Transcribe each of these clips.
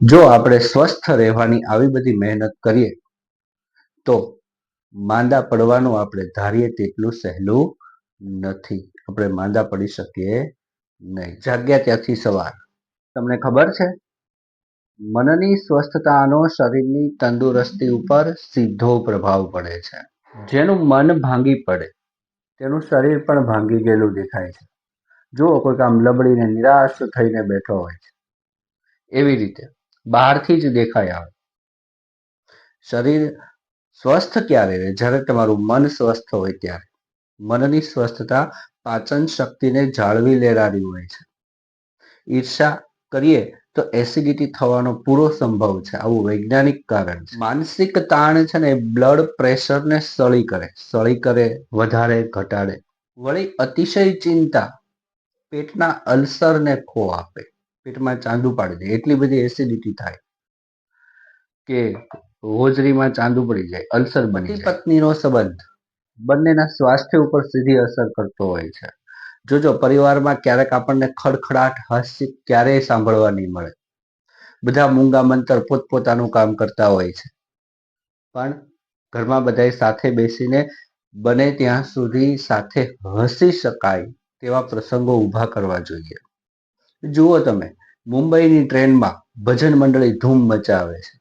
જો આપણે સ્વસ્થ રહેવાની આવી બધી મહેનત કરીએ, તો માંદા પડવાનું આપણે ધારીએ તેટલું સહેલું નથી. આપણે માંદા પડી શકીએ નહીં. જાગ્યા ત્યાંથી સવાર. તમને ખબર છે? મનની સ્વસ્થતાનો શરીરની તંદુરસ્તી ઉપર સીધો પ્રભાવ પડે છે. જેનું મન ભાંગી પડે, તેનું શરીર પણ ભાંગી ગયેલું દેખાય છે. જુઓ કોઈક આમ લબડીને નિરાશ થઈને બેઠો હોય છે. એવી રીતે બહારથી જ દેખાય આવે. શરીર સ્વસ્થ ક્યારે રહે? જ્યારે તમારું મન સ્વસ્થ હોય ત્યારે. મનની સ્વસ્થતા પાચન શક્તિને જાળવી લેનારી હોય છે. ઈર્ષા કરીએ તો એસિડિટી થવાનો પૂરો સંભવ છે. આવું વૈજ્ઞાનિક કારણ છે. માનસિક તાણ છે ને બ્લડ પ્રેશરને સળી કરે. સળી કરે, વધારે, ઘટાડે. વળી અતિશય ચિંતા પેટના અલ્સરને ખો આપે. પેટમાં ચાંદુ પાડી દે. એટલી બધી એસિડિટી થાય કે હોજરીમાં ચાંદુ પડી જાય અલ્સર બની પત્નીનો સંબંધ. બંનેના સ્વાસ્થ્ય ઉપર સીધી અસર કરતો હોય છે. જોજો પરિવારમાં ક્યારેક આપણને ખડખડાટ હાસ્ય ક્યારેય સાંભળવા નહીં મળે. બધા મૂંગા મંતર પોતપોતાનું કામ કરતા હોય છે. પણ ઘરમાં બધાએ સાથે બેસીને બને ત્યાં સુધી સાથે હસી શકાય તેવા પ્રસંગો ઊભા કરવા જોઈએ. જુઓ તમે, મુંબઈની ટ્રેનમાં ભજન મંડળી ધૂમ મચાવે છે.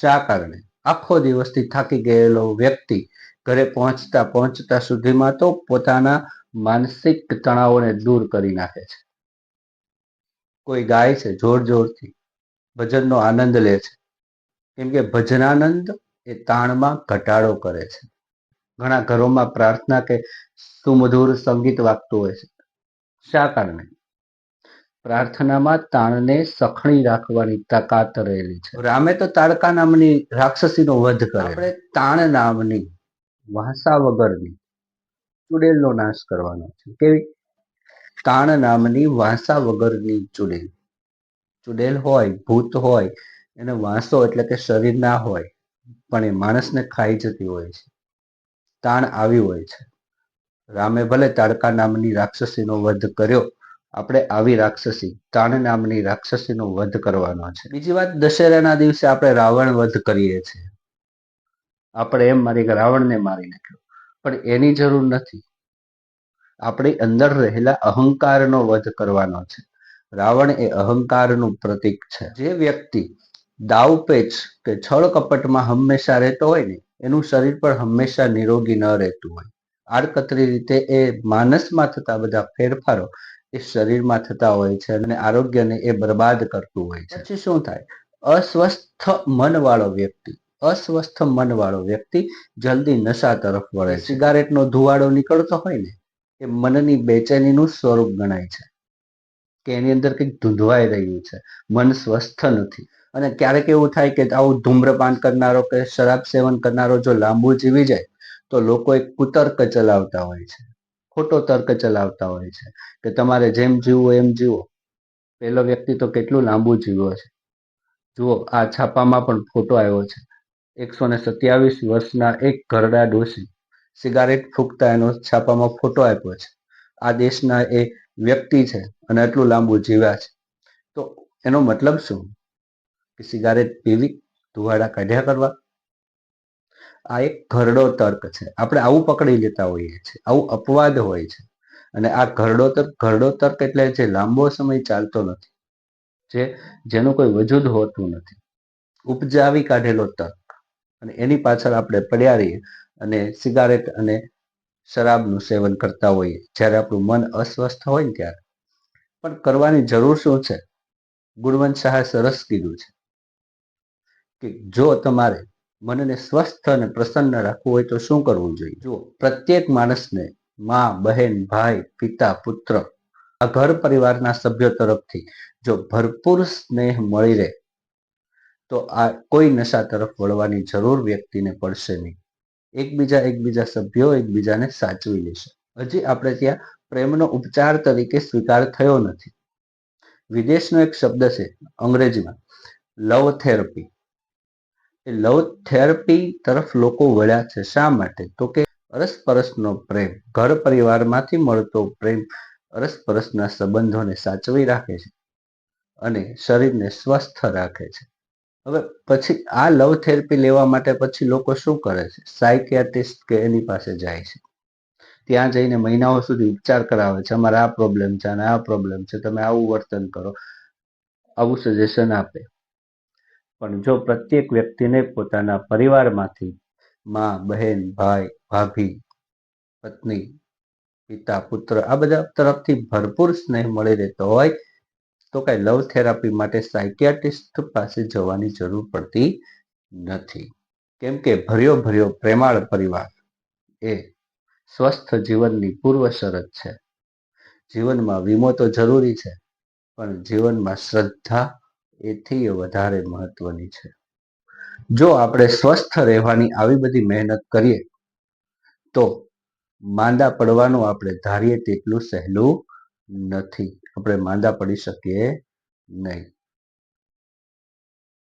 શા કારણે? આખો દિવસથી થાકી ગયેલો વ્યક્તિ ઘરે પહોંચતા પહોંચતા સુધીમાં તો પોતાના માનસિક તણાવોને દૂર કરી નાખે છે. કોઈ ગાય છે જોર જોરથી, ભજનનો આનંદ લે છે. કેમ કે ભજનાનંદ એ તાણમાં ઘટાડો કરે છે. ઘણા ઘરોમાં પ્રાર્થના કે સુમધુર સંગીત વાગતું હોય છે. શા કારણે? પ્રાર્થનામાં તાણને સખણી રાખવાની તાકાત રહેલી છે. રામે તો તાડકા નામની રાક્ષસીનો વધ કર્યો. આપણે તાણ નામની વાંસા વગરની ચુડેલનો નાશ કરવાનો છે. કેવી? તાણ નામની વાંસા વગરની ચુડેલ. ચુડેલ હોય, ભૂત હોય, એને વાંસો એટલે કે શરીર ના હોય, પણ એ માણસને ખાઈ જતી હોય છે. તાણ આવી હોય છે. રામે ભલે તાડકા નામની રાક્ષસીનો વધ કર્યો આપણે આવી રાક્ષસી, તાણ નામની રાક્ષસીનો વધ કરવાનો છે. બીજી વાત, દશેરાના દિવસે આપણે રાવણ વધ કરીએ છીએ. આપણે એમ મારી રાવણને મારી નાખ્યો. પણ એની જરૂર નથી. આપણી અંદર રહેલા અહંકારનો વધ કરવાનો છે. રાવણ એ અહંકારનું પ્રતીક છે. જે વ્યક્તિ દાવપેચ કે છળ કપટમાં હંમેશા રહેતો હોય ને, એનું શરીર પણ હંમેશા નિરોગી ન રહેતું હોય. આડકતરી રીતે એ માનસમાં થતા બધા ફેરફારો એ શરીરમાં થતા હોય છે અને આરોગ્યને એ બરબાદ કરતું હોય છે. પછી શું થાય? અસ્વસ્થ મનવાળો વ્યક્તિ, અસ્વસ્થ મનવાળો વ્યક્તિ જલ્દી નશા તરફ વળે છે. સિગારેટનો ધુવાડો નીકળતો હોય ને, એ મનની બેચેનીનું સ્વરૂપ ગણાય છે. કે એની અંદર કંઈક ધૂંધવાઈ રહ્યું છે. મન સ્વસ્થ નથી. અને ક્યારેક એવું થાય કે આવું ધૂમ્રપાન કરનારો કે શરાબ સેવન કરનારો જો લાંબુ જીવી જાય, તો લોકો એક કુતર્ક ચલાવતા હોય છે. ખોટો તર્ક ચલાવતા હોય છે કે તમારે જેમ જીવવું એમ જીવો. પેલો વ્યક્તિ તો કેટલું લાંબુ જીવ્યો છે. જુઓ, આ છાપામાં પણ ફોટો આવ્યો છે. એકસો ને સત્યાવીસ વર્ષના એક ઘરડા ડોશી સિગારેટ ફૂંકતા એનો છાપામાં ફોટો આપ્યો છે. આ દેશના એ વ્યક્તિ છે અને આટલું લાંબુ જીવ્યા છે. તો એનો મતલબ શું? કે સિગારેટ પીવી, ધુવાડા કાઢ્યા કરવા? આ એક ઘરડો તર્ક છે. આપણે આવું પકડી લેતા હોઈએ છીએ, આવું અપવાદ હોય છે. અને આ ઘરડો તર્ક ઘરડો તર્ક એટલે જે લાંબો સમય ચાલતો નથી, જે જેનું કોઈ વજૂદ હોતું નથી. ઉપજાવી કાઢેલો તર્ક. અને એની પાછળ આપણે પડ્યા રહીએ અને સિગારેટ અને શરાબનું સેવન કરતા હોઈએ. જ્યારે આપણું મન અસ્વસ્થ હોય ને ત્યારે. પણ કરવાની જરૂર શું છે? ગુણવંત શાહે સરસ કીધું છે કે જો તમારે મનને સ્વસ્થ અને પ્રસન્ન રાખવું હોય તો શું કરવું જોઈએ? જો પ્રત્યેક માણસને મા, બહેન, ભાઈ, પિતા, પુત્ર, આ ઘર પરિવારના સભ્યો તરફથી જો ભરપૂર સ્નેહ મળી રહે, તો આ કોઈ નશા તરફ વળવાની જરૂર વ્યક્તિને પડશે નહીં. એકબીજા એકબીજા સભ્યો એકબીજાને સાચવી લેશે. હજી આપણે ત્યાં પ્રેમનો ઉપચાર તરીકે સ્વીકાર થયો નથી. વિદેશનો એક શબ્દ છે અંગ્રેજીમાં લવ થેરપી એ લવ થેરપી તરફ લોકો વળ્યા છે. શા માટે? તો કે અરસપરસનો પ્રેમ, ઘર પરિવારમાંથી મળતો પ્રેમ અરસપરસના સંબંધોને સાચવી રાખે છે અને શરીરને સ્વસ્થ રાખે છે. હવે પછી આ લવ થેરપી લેવા માટે પછી લોકો શું કરે છે? સાયકિયાટિસ્ટ કે એની પાસે જાય છે. ત્યાં જઈને મહિનાઓ સુધી ઉપચાર કરાવે છે. અમારે આ પ્રોબ્લેમ છે અને આ પ્રોબ્લેમ છે. તમે આવું વર્તન કરો. આવું સજેશન આપે. પણ જો પ્રત્યેક વ્યક્તિને પોતાના પરિવારમાંથી મા, બહેન, ભાઈ, ભાભી, પત્ની, પિતા, પુત્ર આ બધા તરફથી ભરપૂર સ્નેહ મળી રહેતો હોય, તો કઈ લવ થેરાપી માટે સાયકિયાટ્રિસ્ટ પાસે જવાની જરૂર પડતી નથી. કેમ કે ભર્યો ભર્યો પ્રેમાળ પરિવાર એ સ્વસ્થ જીવનની પૂર્વ શરત છે. જીવનમાં વીમો તો જરૂરી છે, પણ જીવનમાં શ્રદ્ધા એથી વધારે મહત્વની છે. જો આપણે સ્વસ્થ રહેવાની આવી બધી મહેનત કરીએ, તો માંદા પડવાનું આપણે ધારીએ તેટલું સહેલું નથી. આપણે માંદા પડી શકીએ નહીં.